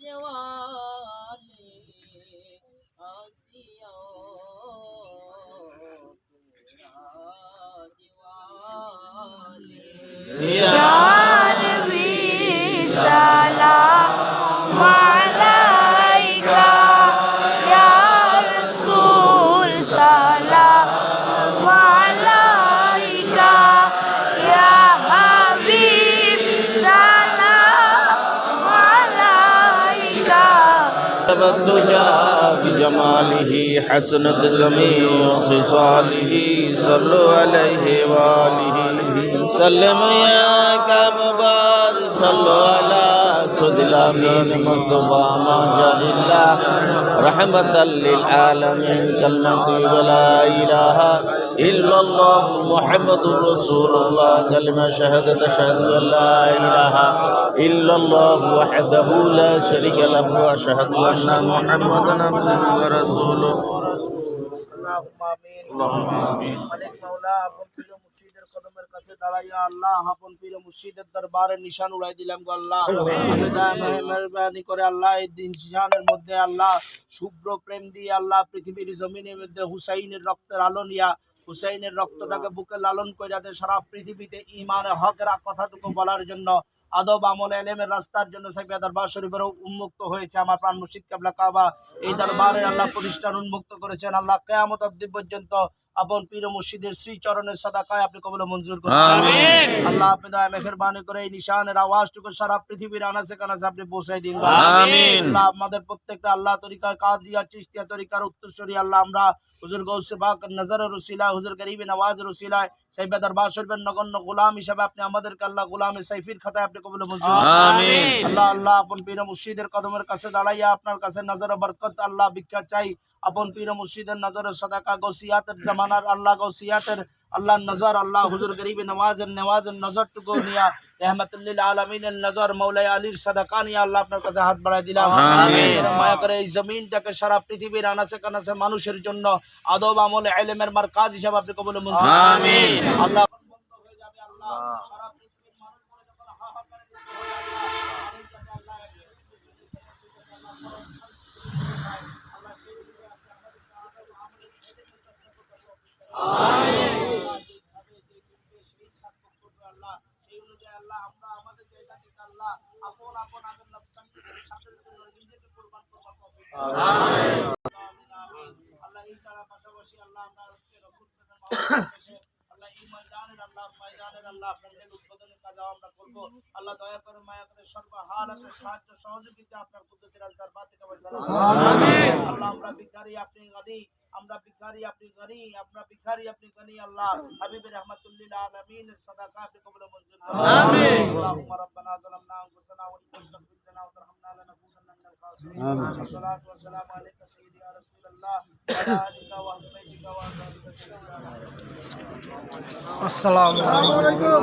জওয়ানি আসিও জওয়ানি। الدجى بجماله حسنت جميع خصاله صلوا عليه وآله سلم يا كمبار صلوا على দিল আমিন। মুস্তফা মাজাদিল্লাহ রহমতাল লিল আলামিন কালমাতি ওয়ালা কাছে দাঁড়াইয়া আল্লাহ আপন পীর মুর্শিদের দরবারে নিশান উড়াই দিলাম গো আল্লাহ। মেহরবানি করে আল্লাহ এই দিন নিশানের মধ্যে আল্লাহ শুভ্র প্রেম দিয়ে আল্লাহ পৃথিবীর জমিনের মধ্যে হুসাইনের রক্তের আলো নিয়া হুসাইনের রক্তটাকে বুকে লালন কইরা দে সারা পৃথিবীতে ইমানে হকের কথাটুকু বলার জন্য আদব আমল এলেমের রাস্তার জন্য সাইফিয়া দরবার শরীফেরও উন্মুক্ত হয়েছে আমার প্রাণ মুর্শিদ কাবলা কাবা। এই দরবারের আল্লাহ প্রতিষ্ঠান উন্মুক্ত করেছেন আল্লাহ কেয়ামত অব্দি পর্যন্ত আপন পীর মুর্শিদের শ্রী চরণের সদাকায় আপনি কবলে মঞ্জুর করুন। আল্লাহ আপনি দয়া মেহরবানি করে এই নিশানের আওয়াজটুকু সারা পৃথিবীর আনাসে কানাসে আপনি পৌঁছাই দিন আমিন। আল্লাহ আমাদের প্রত্যেকটা আল্লাহ তরিকার কাদিয়া চিস্তিয়া তরিকার উত্তরসূরি আল্লাহ আমরা হুজুর গৌসে বাক নজর রসিলা হুজুর গরিবে নওয়াজ রসিলায় সাইবা দরবার শরীফের নগণ্য গোলাম হিসাবে আপনি আমাদেরকে আল্লাহ গোলামে সাইফির খাতায় আপনি কবুল মঞ্জুর আল্লাহ আল্লাহ আপন পীর মুর্শিদের কদমের কাছে দাঁড়াইয়া আপনার কাছে নজর বরকত আল্লাহ ভিক্ষা চাই। আপন পীর মুর্শিদের নজর সদাকা গৌসিয়াতের জামানার আল্লাহ গৌসিয়াতের আল্লাহ নজর আল্লাহ হুজুর গরিব নওয়াজের নওয়াজের নজরটুকু নিয়া রহমতুল্লিল আলমিনের নজর মৌলাই আলীর সদাকা নিয়ে আল্লাহ আপনার কাছে হাত বাড়াই দিলাম। মায়া করে এই জমিনটাকে সারা পৃথিবীর কানাসে মানুষের জন্য আদব আমল এলেমের মার কাজ হিসাবে আপনি কবুল আল্লাহ আল্লাহ আমরা আমাদের জায়গা থেকে আল্লাহ আপন আপন আগের নফসান সাথের জন্য নিজেকে কোরবান করবার তৌফিক। আল্লাহ এই ছাড়া পাশাপাশি আল্লাহ আমরা আজকে রসুল আল্লাহ এই ময়দানের আল্লাহ ময়দানের আল্লাহ আপনাদের উদ্বোধনের কাজ আমরা করব। আল্লাহ দয়া করে মায়া করে সর্বহালাতে সাহায্য সহযোগিতা আপনার কুদরতের আজদার বাতিকা আল্লাহ আমরা ভিখারি আপনি আমরা ভিখারি আপনি গনি আমরা ভিখারি আপনি গনি আল্লাহ। হাবিব রহমাতুল্লিল আলামিন সাদাকা আপনি কবুল মঞ্জুর করুন। আমিন। আল্লাহুম্মা রাব্বানা যালামনা আনফুসানা ওয়া ইন লাম তাগফির লানা ওয়া তারহামনা লানাকুনান্না মিনাল খাসিরিন। আমিন। সালাতু ওয়া সালামু আলাইকা সাইয়্যিদি ইয়া রাসূলুল্লাহ ওয়া আলা আলিকা ওয়া সাহবিকা ওয়া সাহবিকা আসসালামু আলাইকুম